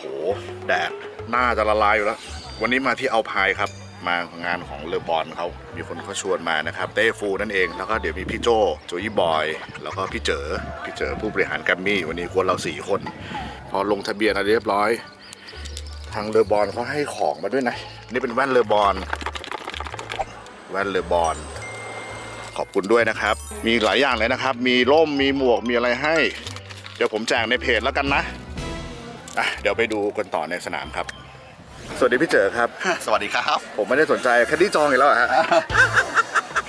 โห แดดหน้าจะละลายอยู่แล้ว วันนี้มาที่เอาพายครับ มางานของเลอบอลเขามีคนเขาชวนมานะครับ เต้ฟูนั่นเอง แล้วก็เดี๋ยวมีพี่โจโจยี่บอย แล้วก็พี่เจอพี่เจอผู้บริหารแกรมมี่ วันนี้คนเราสี่คน พอลงทะเบียนอะไรเรียบร้อย ทางเลอบอลเขาให้ของมาด้วยนะ นี่เป็นแว่นเลอบอลแว่นเลอบอลขอบคุณด้วยนะครับ มีหลายอย่างเลยนะครับ มีร่ม มีหมวก มีอะไรให้ เดี๋ยวผมแจกในเพจแล้วกันนะ อะเดี๋ยวไปดูกันต่อในสนามครับ สวัสดีพี่เจอครับ สวัสดีครับ ผมไม่ได้สนใจแคดดี้จองอีกแล้วเหรอฮะ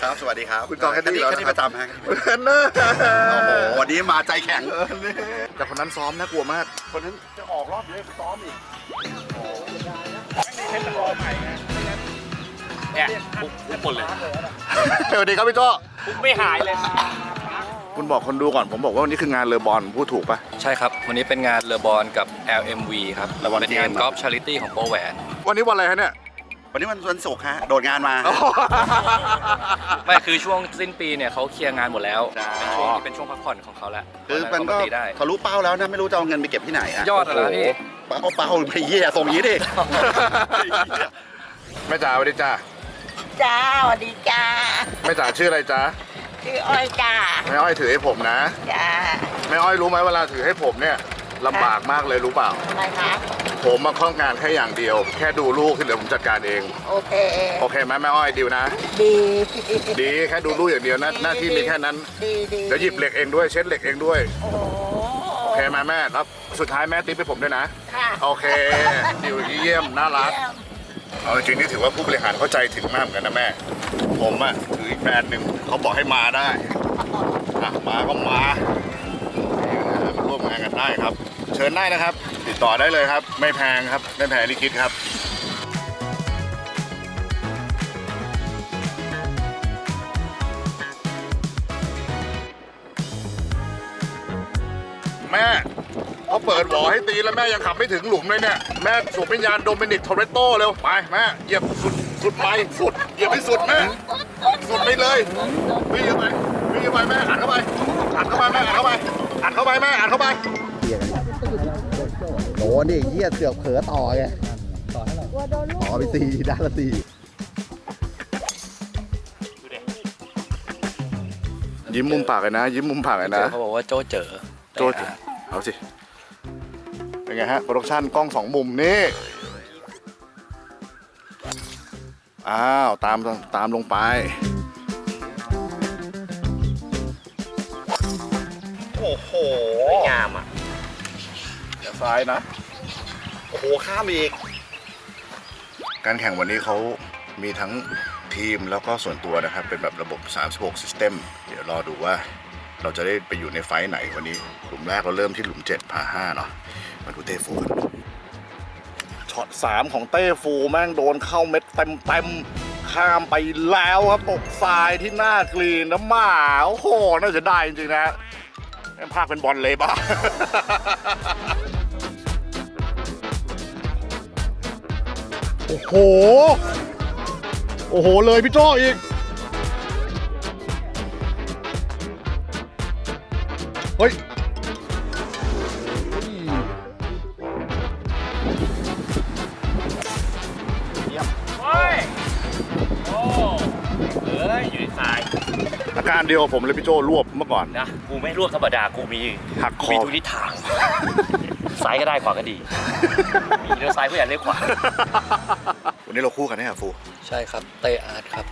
ครับสวัสดีครับคุณจองแค่นี้เหรอ แค่นี้ประจำฮะเนอะโอ้โหวันนี้มาใจแข็งแต่คนนั้นซ้อมน่ากลัวมาก คนนั้นจะออกรอบเยอะไปซ้อมอีกเนี่ยปุ๊บปุ๊บหมดเลย สวัสดีครับพี่โจ้ ปุ๊บไม่หายเลย คุณบอกคนดูก่อนผมบอกว่าวันนี้คืองานเลอบอลพูดถูกปะ ใช่ครับ วันนี้เป็นงานเรือบอลกับ LMV ครับเรือบอลเป็นงานเกมกอล์ฟชาริตี้ของโปรแหวน วันนี้วันอะไรฮะเนี่ย วันนี้มันวันศุกร์ฮะ โดดงานมา ไม่คือช่วงสิ้นปีเนี่ยเขาเคลียร์งานหมดแล้ว ใช่ เป็นช่วงที่เป็นช่วงพักผ่อนของเขาแล้วคือวัมันก็เขาาตีได้ ทะลุเป้าแล้วนะ ไม่รู้จะเอาเงินไปเก็บที่ไหนอะยอดอะไรพี่เป้าเป้าไปเยี่ยส่งอย่างนี้ดิ แม่จ๋าสวัสดีจ้าจ้าสวัสดีจ้าแม่จ๋าชื่ออะไรจ้า ชื่ออ้อยจ้าแม่อ้อยถือให้ผมนะจ้าแม่อ้อยรู้ไหมเวลาถือให้ผมเนี่ยลำบากมากเลยรู้เปล่า ทำไมคะผมมาข้องงานแค่อย่างเดียว แค่ดูลูกที่เหลือผมจัดการเอง โอเค โอเคไหมแม่อ้อยดิวนะ ดีดีแค่ดูลูกอย่างเดียวนะหน้าที่มีแค่นั้น ดีดีเดี๋ยวหยิบเหล็กเองด้วยเช็ดเหล็กเองด้วย โอ้โหโอเคไหมแม่แล้วสุดท้ายแม่ติ๊บให้ผมด้วยนะ ค่ะโอเคดิวเยี่ยมน่ารัก เยี่ยมเอาจริงๆนี่ถือว่าผู้บริหารเข้าใจถึงมากเหมือนกันนะแม่ ผมอะถื อีกแบรนด์หนึ่งเขาบอกให้มาได้อะมาก็มานี่นะฮะมาร่วมงานกันได้ครับ เชิญได้นะครับ ติดต่อได้เลยครับ ไม่แพงครับ ไม่แพงที่คิดครับ เขาเปิดหวอให้ตีแล้วแม่ยังขับไม่ถึงหลุมเลยเนี่ย แม่สูบวิญญาณโดมินิกโทเรโตเร็ว ไปแม่เหยียบสุดสุดไปสุดเหยียบให้สุดแม่ สุดไปเลยวิ่งเข้าไปวิ่งเข้าไปแม่อัดเข้าไปอัดเข้าไปแม่อัดเข้าไปอัดเข้าไปแม่อัดเข้าไปโดนดิเยี่ยเสือกเผลอต่อไงต่อไปสี่ด้านละสี่ยิ้มมุมปากเลยนะ ยิ้มมุมปากเลยเจนะอเขาบอกว่าโจเจอโจเอาสิ เป็นไงฮะโปรดักชั่นกล้องสองมุมนี่อ้าวตามตามลงไปโอ้โหงามอะอย่าซ้ายนะ โอ้โห ข้ามอีก การแข่งวันนี้เขามีทั้งทีมแล้วก็ส่วนตัวนะครับ เป็นแบบระบบ 36 System เดี๋ยวรอดูว่าเราจะได้ไปอยู่ในไฟท์ไหนวันนี้ หลุมแรกเราเริ่มที่หลุม 7 พา 5 เนาะ มาดูเต้ฟูกันช็อต3ของเต้ฟูแม่งโดนเข้าเม็ดเต็มเต็มๆข้ามไปแล้วครับตกทรายที่หน้ากรีนนะหมา โอ้โห น่าจะได้จริงๆนะแม่งภาคเป็นบอลเลยบ้าโอ้โห โอ้โห เลยพี่โจ้อีก เฮ้ยาการเดียวกับผมเลยพี่โจ้รวบเมื่อก่อน นะกูไม่รวบธรรมดากูมีหักคอ มีทุกทิศทาง ซ้ายก็ได้ขวาก็ดี มีเลี้ยวซ้ายก็อยากเลี้ยวขวา วันนี้เราคู่กันแน่ฟูใช่ครับ เตอาร์ตครับ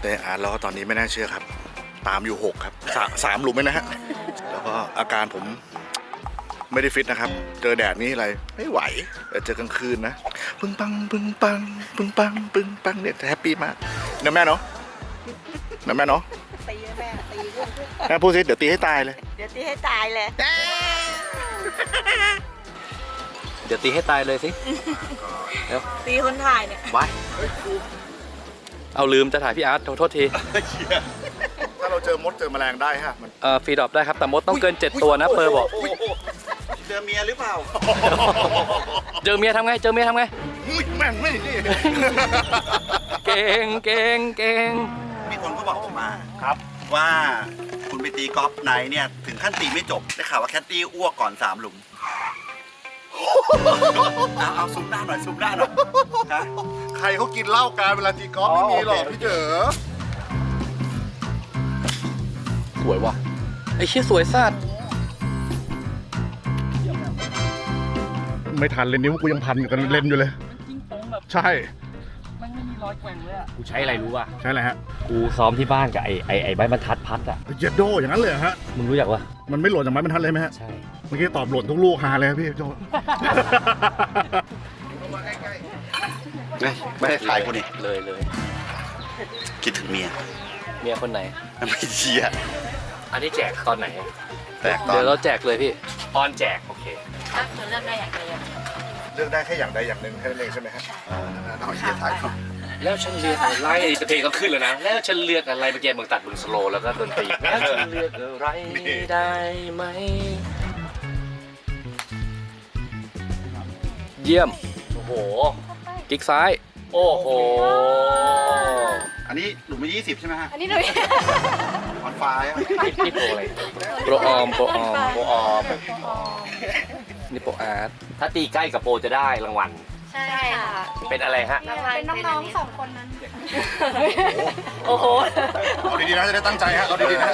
แต่อาร์ตเราก็ตอนนี้ไม่น่าเชื่อครับ ตามอยู่ 6 ครับสาสามหลุมไหมนะฮะ แล้วก็อาการผมไม่ได้ฟิตนะครับ เจอแดดนี่อะไร ไม่ไหวแต่เจอกลางคืนนะ ปึ้งปัง ปึ้งปัง ปึ้งปัง ปึ้งปังเนี่ยแฮปปี้มากนะแม่เนาะนะแม่เนาะ ตีแม่ตีลูกแม่พูดสิเดี๋ยวตีให้ตายเลย เดี๋ยวตีให้ตายเลย เดี๋ยวตีให้ตายเลยสิตีคนถ่ายเนี่ย ไว้ เอาลืมจะถ่ายพี่อาร์ตขอโทษที ถ้าเราเจอมดเจอแมลงได้ฮะมันเอ่อฟรีดรอปได้ครับ แต่มดต้องเกิน 7 ตัวนะเปอร์บอกเจอเมียหรือเปล่าเจอเมียทำไง เจอเมียทำไง อุ๊ยแม่งไม่นี่ เก่งเก่งเก่ง ครับ ว่าคุณไปตีกอล์ฟไหนเนี่ยถึงขั้นตีไม่จบได้ข่าวว่าแคตตี้อ้วกก่อนสามหลุม เอาเอาซูมหน้าหน่อยซูมหน้าหน่อยนะใครเขากินเหล้ากันเวลาตีกอล์ฟไม่มีหรอกอ๋อโอเค พี่เจ๋อสวยว่ะไอ้เชี่ยสวยสัตว์ไม่ทันเลยนิ้วกูยังพันกันเล่นอยู่เลยยิงตรงแบบใช่ กว่งเลยอะกูใช้อะไรรู้ป่ะ ใช่เลยฮะกูซ้อมที่บ้านกับไอ้ไอ้ไอ้ใบบรรทัดพัดอะ เจ็ดโดอย่างนั้นเลยเหรอฮะ มึงรู้จักวะมันไม่หล่นจากไม้บรรทัดเลยไหมฮะ ใช่ เมื่อกี้ตอบหล่นทุกลูกฮาเลยครับพี่โจ ไม่ไม่ให้ถ่ายกูนี่เลยเลยคิดถึงเมียเมียคนไหน ไม่เชียร์อันนี้แจกตอนไหน แตกตอเดี๋ยนวเราแจกเลยพี่ตอนแจกโอเคถ้าคือเลือกได้อย่างใดอย่างหนึ่งเลือกได้แค่อย่างใดอย่างหนึ่งแค่นั้นเองใช่ไหมฮะเอาเชียร์ถ่ายก่อน แล้วฉันเลือกอะไรเพลงก็ขึ้นแล้วนะ แล้วฉันเลือกอะไรเมื่อกี้มึงตัดมึงสโลว์แล้วก็ดนตรีแล้วฉันเลือกอะไรได้ไหม เยี่ยม โอ้โห กิ๊กซ้าย โอ้โห อันนี้หลุมมา20ใช่ไหมฮะอันนี้หนูออนไฟร์อะพี่พี่โปรอะไร โปรออม โปรออม โปรออม นี่โปรอาร์ต ถ้าตีใกล้กับโปรจะได้รางวัล ใช่ค่ะเป็นอะไรฮะเป็นน้องๆสองคนนั้น โอ้โห เอาดีๆนะจะได้ตั้งใจฮะเอาดีๆนะ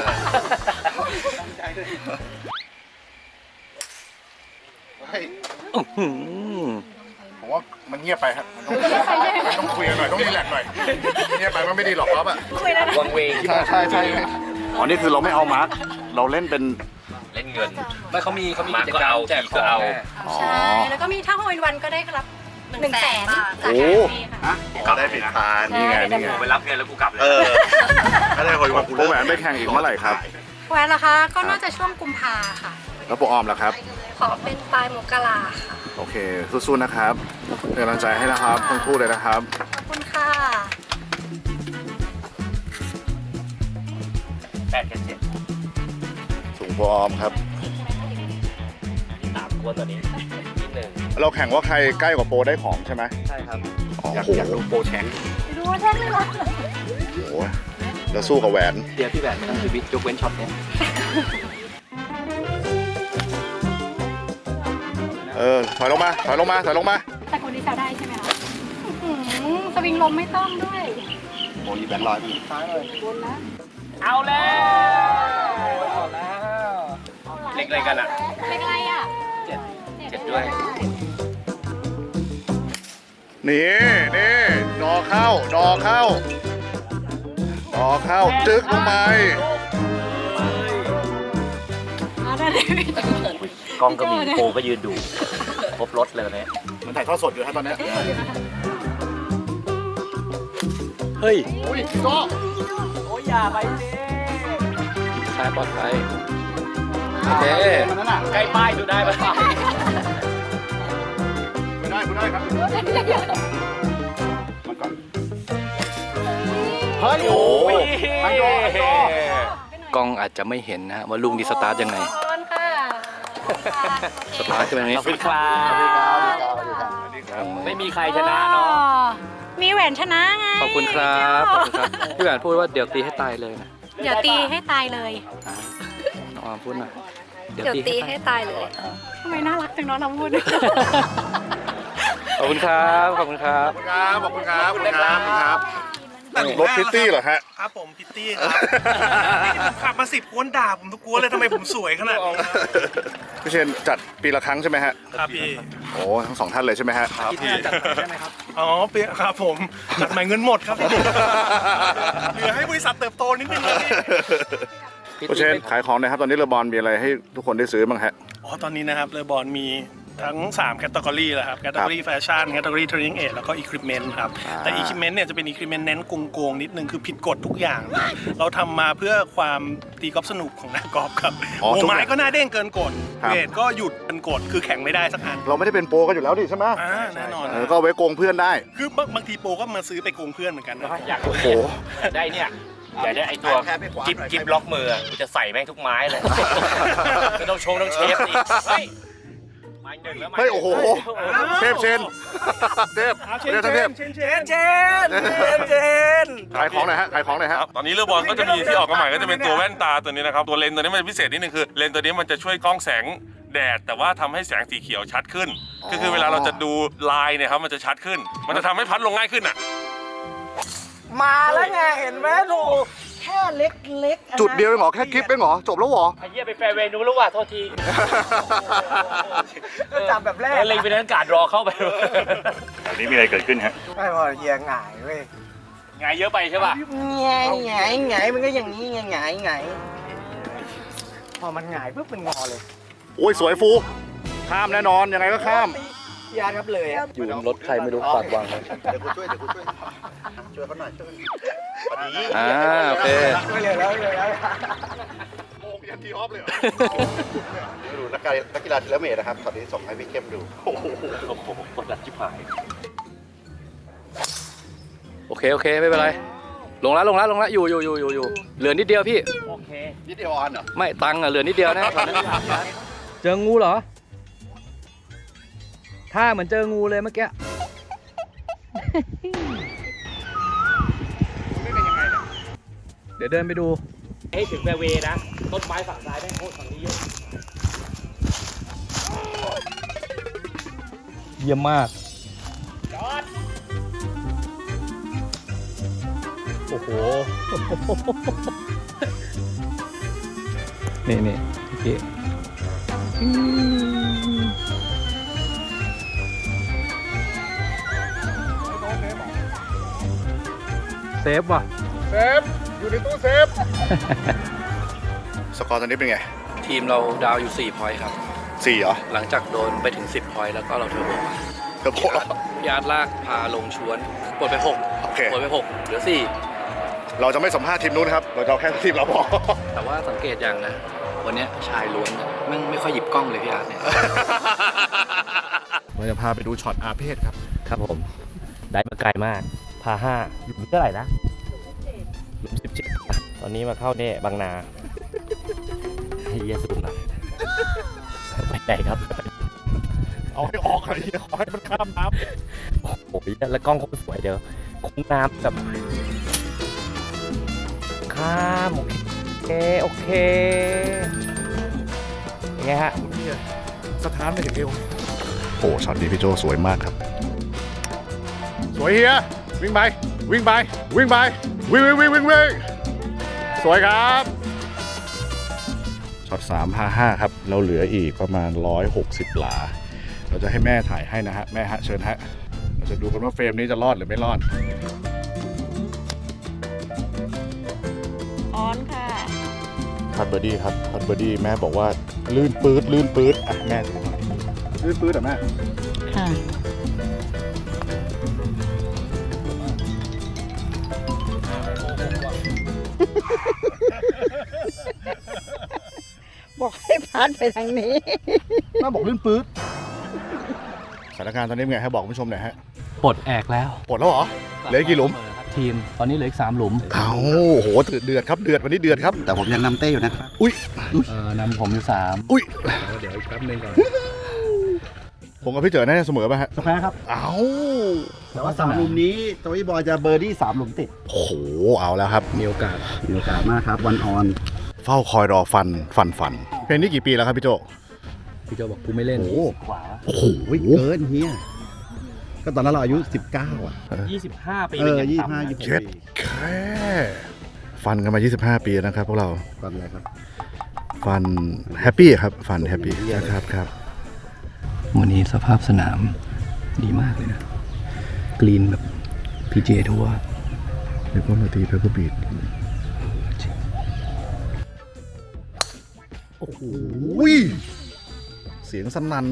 เฮ้ยอื้อหือผมว่ามันเงียบไปครับมันต้องมันต้องคุยกันหน่อยต้องรีแลกซ์หน่อยเงียบไปมันไม่ดีหรอกครับอะวังเวงที่ใช่ใช่ใช่อ๋อนี่คือเราไม่เอามาร์กเราเล่นเป็น เล่นเงิน ไม่เขามีเขามีมากิก็จกรรมเอาแจกทีขก็องเอาแน่อ๋อใช่ แล้วก็มีถ้าโฮอินวันก็ได้รับ หนึ่งแสนโอ้ฮะก็ได้ผิดพานนี่ไงนี่ไง ไปรับเงินแล้วกูกลับเลย เออถ้าได้คนมากูโปรแหวนไปแข่งอีกเมื่อไหร่ครับ แหวนล่ะคะก็น่าจะช่วงกุมภาค่ะ แล้วโปรออมล่ะครับ ขอเป็นปลายมกราค่ะ โอเค สู้ๆนะครับเป็นกำลังใจให้นะครับทั้งคู่เลยนะครับ ขอบคุณค่ะแปดกันเจ็ดถุงโปรออมครับสามตัวตัวนี้นิ ดหนึ่งเราแข่งว่าใครใกล้กว่าโปรได้ของใช่ไหมใช่ครับอ๋ออยากโอ้โหอยากดูโปรแชงดูว่าแท่งเลยเหรอโอ้โหแล้วสู้กับแหวนเดี๋ยวพี่แบนไม่ต้องชีวิตยกเว้นช็อตเนี้ยเออถอยลงมาถอยลงมาถอยลงมาแต่คนที่แซวได้ใช่ไหมคะอื้อหือสวิงลมไม่ต้องด้วยโอ้ยแบนลอยพี่เอาแล้วเอาแล้ว เล็กอะไรกันอะเป็นอะไรอะเจ็ ดด้วย นี่นี่ดอเข้า ดอเข้า ดอเข้า จึ๊กลงไป เอาได้เลยกล้องก็มีโปรก็ยืนดู ครบรถเลยเนี่ยมันถ่ายทอดสดอยู่ฮะตอนเนี้ยเฮ้ยอุ้ยก็โอ้ยอย่าไปสิซ้ายปลอดภัยโอเคมันนั่นน่ะใกล้ป้ายดูได้ปะ ไม่ได้ไม่ได้ครับมันก่อนเฮ้ยโอ้ยกล้องอาจจะไม่เห็นนะฮะว่าลุงดีสตาร์ทยังไง ขอบคุณค่ะสตาร์ทขึ้นมาอย่างนี้ ขอบคุณครับไม่มีใครชนะเนาะมีแหวนชนะไงขอบคุณครับขอบคุณครับ พี่แหวนพูดว่าเดี๋ยวตีให้ตายเลยนะเดี๋ยวตีให้ตายเลยน้องออมพูดหน่อยเดี๋ยวตีให้ตายเลยทำไมน่ารักจังเนาะน้องพูด ขอบคุณครับ ขอบคุณครับขอบคุณครับขอบคุณครับขอบคุณครับรถพิตตี้เหรอฮะ ครับผมพิตตี้ครับนี่ผมขับมาสิบกวนด่าผมทุกกวนเลยทำไมผมสวยขนาดนี้ครับพี่เชนจัดปีละครั้งใช่ไหมฮะ ครับพี่โอ้ทั้งสองท่านเลยใช่ไหมฮะ ครับพี่อ๋อเปียครับผมจัดใหม่เงินหมดครับพี่เหลือให้บริษัทเติบโตนิดนึงครับพี่พี่เชนขายของหนะครับตอนนี้เรือบอลมีอะไรให้ทุกคนได้ซื้อบ้างฮะ อ๋อตอนนี้นะครับเลอบอลมี ทั้ง3แคตตากรีแหละครับแคตตากรีแฟชั่นแคตตากรีเทรนนิ่งเอทแล้วก็อีควิปเมนต์ครับอ่าแต่อีควิปเมนต์เนี่ยจะเป็นอีควิปเมนต์เน้นโกงๆนิดนึงคือผิดกฎทุกอย่างนะเราทำมาเพื่อความตีกอล์ฟสนุกของนักกอล์ฟครับอ๋อหัวทุกอไม้ย่างก็หน่าเด้งเกินกฎครับเวทก็หยุดเกินกฎคือแข่งไม่ได้สักอันเราไม่ได้เป็นโปรกันอยู่แล้วดิใช่ไหมอ่าแน่นอนเออก็เอาไว้โกงเพื่อนได้ คือบางบางทีโปรก็มาซื้อไปโกงเพื่อนเหมือนกันนะอยากโอ้โหได้เนี่ยอยากได้ไอตัวกิบกิบล็อกมือกูจะใส่แม่งทุกไม้เลยไม่ต้องชงต้องเชฟดิเฮ้ยไม้ หนึ่งแล้วไม้เฮ้ยโอ้โห เทพเชนเทพเอาเชเทนพเชเทนพเชนเชนเชนเชนเชนขายของหน่อยฮะขายของหน่อยฮะครับตอนนี้เรือบอลก็จะมีที่ออกมาใหม่ก็จะเป็นตัวแว่นตาตัวนี้นะครับ ตัวเลนส์ตัวนี้มันพิเศษนิดนึงคือ เลนส์ตัวนี้มันจะช่วยกล้องแสงแดด แต่ว่าทำให้แสงสีเขียวชัดขึ้นก็คือเวลาเราจะดูลายเนี่ยครับมันจะชัดขึ้น มันจะทำให้พัดลงง่ายขึ้นอะ มาแล้วไงเห็นไหมถูก แค่เล็กๆจุดเดียวเองเหรอแค่คลิปเองเหรอจบแล้วเหรอ ไอ้เหี้ยไปแฟร์เวย์นู้นแล้วว่ะโทษทีก็จับแบบแรกเลยไปนั้นการรอเข้าไปอันนี้มีอะไรเกิดขึ้นฮะ ไม่พอเฮียหงายเว้ยไงเยอะไปใช่ป่ะหงายหงายหงายมันก็อย่างนี้ไงหงายหงายพอมันหงายปุ๊บมันงอเลยโอ้ยสวยฟู ข้ามแน่นอนยังไงก็ข้ามยาครับเลยอะอยู่รถใครไม่รู้ฝากวางไว้ เดี๋ยวกูช่วย เดี๋ยวกูช่วย ช่วยเขาหน่อยช่วย พอดีอ่าโอเค ไม่เหลือแล้วไม่เหลือแล้วโมงยันทีออฟเลยเหรอดูนักกีฬานักกีฬาทีละเมตรนะครับตอนนี้ส่งให้พี่เข้มดูโอ้โหกดดันชิบหาย โอเค โอเค ไม่เป็นไร ลงแล้วลงแล้วลงแล้วอยู่อยู่อยู่อยู่อยู่เหลือนิดเดียวพี่ โอเคนิดเดียวออนเหรอ ไม่ตังค์อะเหลือนิดเดียวนะ เจองูเหรอ ถ้าเหมือนเจองูเลยเมื่อกี้ เดี๋ยวเดินไปดู ให้ถึงแฟร์เวย์นะ ต้นไม้ฝั่งซ้ายแม่งโคตรฝั่งนี้เยอะเยี่ยมมากโอ้โห นี่นี่โอเคเซฟว่ะ เซฟ อยู่ในตู้เซฟ สกอร์ตอนนี้เป็นไงทีมเราดาวอยู่ 4 พอยต์ครับ สี่เหรอหลังจากโดนไปถึง 10 พอยต์แล้วก็เราเทอร์โบมาเธอโพสพี่อาร์ตลากพาลงชวนกดไป6โอเคกดไป 6 เหลือ เราจะไม่สัมภาษณ์ทีมนู้นครับ เราจะเอาแค่ทีมเราพอ 4 แต่ว่าสังเกตอย่างนะ วันเนี้ยชายล้วนเนี่ยแม่งไม่ค่อยหยิบกล้องเลยพี่อาร์ตเนี่ย เราจะพาไปดูช็อตอาเพศครับ ครับผม ได้มาไกลมาก พาห้าหลุมเท่าไหร่นะหลุมสิบเจ็ด ตอนนี้มาเข้าเนี่ยบางนาเฮียสูงหน่อยไปไหนครับเอาให้ออกเลยขอให้มันข้ามน้โอ้โหแล้วกล้องคงสวยเดี๋ยวคุ้งน้ำแบบข้ามโอเคโอเคยังไงฮะำสถานไปถึงเอวโอ้ช็อตนี้พี่โจสวยมากครับ สวยเฮียวิ่งไปวิ่งไปวิ่งไปวิ่งวิ่งวิ่งวิ่งวิ่ง สวยครับช็อต3 5 5ครับ เราเหลืออีกประมาณ 160 หลา เราจะให้แม่ถ่ายให้นะฮะ แม่ฮะเชิญฮะ เราจะดูกันว่าเฟรมนี้จะรอดหรือไม่รอด ออนค่ะพัดเบอร์ดี้ครับพัดเบอร์ดี้แม่บอกว่าลื่นปื๊ดลื่นปื๊ดอะแม่ถือหน่อยลื่นปื๊ดอะแม่ ค่ะ บอกให้พัดไปทางนี้แม่บอกลื่นปื๊ดสถานการณ์ตอนนี้เป็นไงให้บอกคุณผู้ชมหน่อยฮะปลดแอกแล้ว ปลดแล้วเหรอ เหลือกี่หลุม ทีม ตอนนี้เหลืออีก3หลุมเอาโหเดือดครับเดือดวันนี้เดือดครับ แต่ผมยังนำเต้อยู่นะครับ อุ้ยเออนำผมอยู่3อุ้ย เดี๋ยวอีกแป๊บนึงก่อน ผมกับพี่เจอน่าจะเสมอป่ะฮะสแควร์ครับ เอาแต่ว่าสามหลุมนี้โจยบอยจะเบอร์ดี้สามหลุมติด โอ้โห เอาแล้วครับ มีโอกาสมีโอกาสมากครับวันออนเฝ้าคอยรอฟันฟันฟัน เพลงนี้กี่ปีแล้วครับพี่โจ พี่โจบอกกูไม่เล่นโอ้โหโอ้โหเกินเฮียก็ตอนนั้นเราอายุ 19 อะ 25 ปีเอเป็นออย่างยี่ต่ำห้านะยี่สิบเจ็ดแค่ฟันกันมา 25 ปีนะครับพวกเรา ก่อนอะไรครับ ฟันแฮปปี้ครับ ฟันแฮปปี้ครับครับ วันนี้สภาพสนามดีมากเลยนะ กรีนแบบ PGA ทัวร์เดี๋ยวก็มาตีเพเปอร์บีดโอ้โหเสียงสนั่น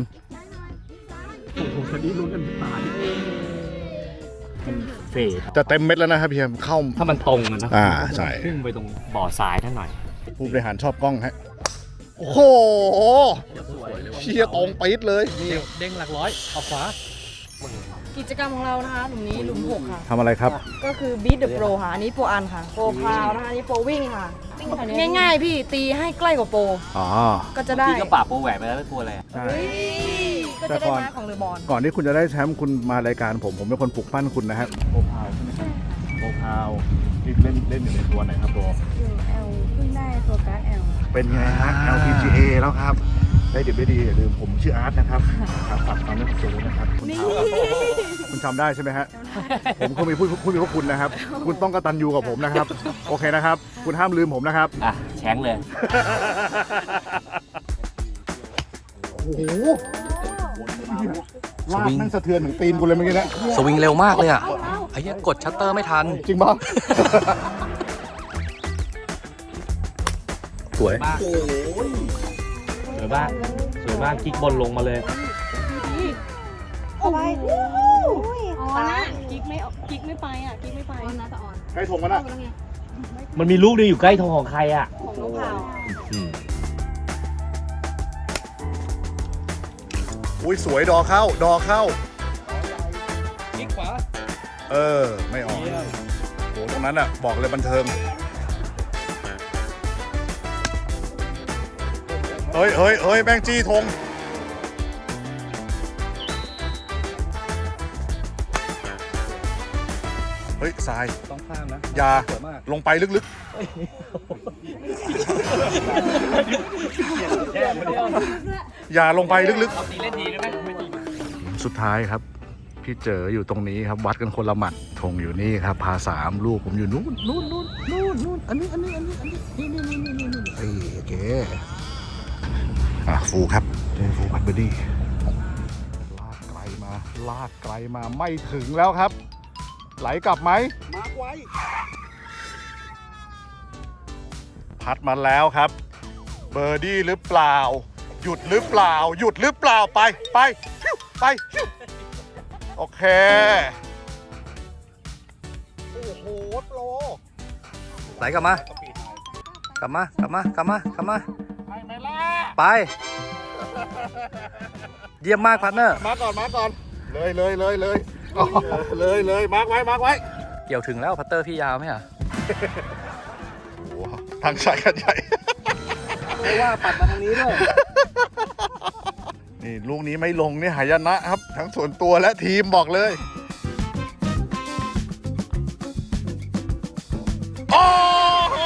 เฟดจะเต็มเม็ดแล้วนะครับพี่แฮมเข้าถ้ามันตรงอะนะอ่าใช่ พุ่งไปตรงบ่อทรายนั่นหน่อย ผู้บริหารชอบกล้องฮะ โอ้โหเชียร์ตรงปี๊ดเลยเด้งหลักร้อยออกขวากิจกรรมของเรานะคะหลุมนี้หลุมหกค่ะ ทำอะไรครับ ก็คือ Beat the Pro ค่ะอันนี้โปรอันค่ะ โปรพาวนะคะอันนี้โปรวิ่งค่ะ ง่ายๆพี่ตีให้ใกล้กว่าโปรอ๋อ ก็จะได้พี่ก็ป่าบโปรแหวนไปแล้วไม่กลัวอะไรอะใช่ เฮ้ยก็จะได้ไม้ของเรือบอลก่อนที่คุณจะได้แชมป์คุณมารายการผม ผมเป็นคนปลุกปั้นคุณนะฮะโอพาวใช่ไหมโอพาว ที่เล่นเล่นอยู่ในตัวไหนครับตัวอยู่ L เพิ่งได้ตัวการ์ด L เป็นไงฮะ LPGA แล้วครับ ได้ดิบได้ดีอย่าลืมผมชื่ออาร์ตนะครับครับฝากฟังเรื่องผมด้วยนะครับ คุณทำคุณจำได้ใช่ไหมฮะ ผมคุณมีผู้ผู้มีพระคุณนะครับ คุณต้องกตัญญูกับผมนะครับ โอเคนะครับ คุณห้ามลืมผมนะครับ อะแช้งเลย โอ้โห ลากนั่งสะเทือนถึงตีนกูเลยเมื่อกี้นะสวิงเร็วมากเลยอะไอ้เหี้ยกดชัตเตอร์ไม่ทัน จริงป่ะ สวย สวยมากสวยมากกิ๊กบนลงมาเลยเอาไปอ๋อนะกิ๊กไม่กิ๊กไม่ไปอะกิ๊กไม่ไปออนนะแต่ออนใกล้ถงกันอะมันมีลูกหนึงอยู่ใกล้ทองของใครอะ ของน้องพาว อุ้ยสวยดอเข้า ดอเข้า คลิกขวาเออ ไม่ออก โห ตรงนั้นอะ บอกเลยบันเทิง เฮ้ยเฮ้ยเฮ้ยแม่งจี้ธงเฮ้ยทราย ต้องข้ามนะอยาสวยมากลงไปลึกๆ อย่าลงไปลึกๆสุดท้ายครับ พี่เจออยู่ตรงนี้ครับวัดกันคนละหมัดธงอยู่นี่ครับ พาสามลูกผมอยู่นู่นนู่นนู่นนู่นนู่นอันนี้อันนี้อันนี้อันนี้นี่นี่นี่นี่นี่เอ้ยโอเคอะฟูครับเจอฟูพัดเบอร์ดี้ลากไกลมาลากไกลมาไม่ถึงแล้วครับ ไหลกลับไหม มาร์กไว้พัดมาแล้วครับ เบอร์ดี้หรือเปล่า หยุดหรือเปล่า หยุดหรือเปล่าไปไปฟิวไปฟิวโอเค โอ้โหโปรไหลกลับมา กลับมากลับมากลับมากลับมา ไปไหมล่ะ ไป เยี่ยมมากพาร์ทเนอร์ มาก่อนมาก่อน เลยเลยเลยเลยอ๋อเลยเลยมาร์กไว้มาร์กไว้เกี่ยวถึงแล้วพัตเตอร์พี่ยาวไหมอะโอ้โหทางสายกันใหญ่ไม่ว่าปัดมาทางนี้ด้วย นี่ลูกนี้ไม่ลงนี่หายนะครับ ทั้งส่วนตัวและทีมบอกเลย โอ้โห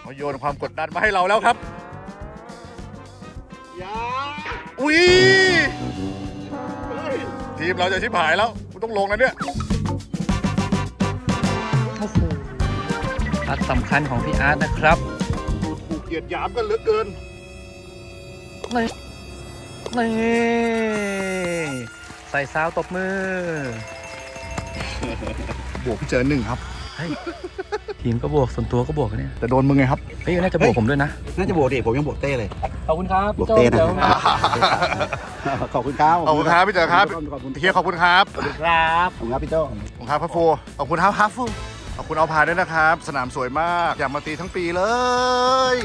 เขาโยนความกดดันมาให้เราแล้วครับยาอุ้ยทีมเราจะชิบหายแล้วกูต้องลงนะเนี่ยพัดสำคัญของพี่อาร์ตนะครับ ดูถูกเหยียดหยามกันเหลือเกินนี่ นี่ใส่ซาวตบมือบวกพี่เจอหนึ่งครับทีมก็บวกส่วนตัวก็บวกกันเนี่ยแต่โดนมึงไงครับ เฮ้ยน่าจะบวกผมด้วยนะ น่าจะบวกดิผมยังบวกเต้เลย ขอบคุณครับบวกเต้นะดี๋ยวขอบคุณครับขอบคุณครับพี่เจอครับขอบคุณเฮียขอบคุณครับครับขอบคุณครับพี่โจ้ขอบคุณครับพัฟฟูขอบคุณครับฮัฟฟูขอบคุณเอาพาด้วยนะครับ สนามสวยมาก อยากมาตีทั้งปีเลย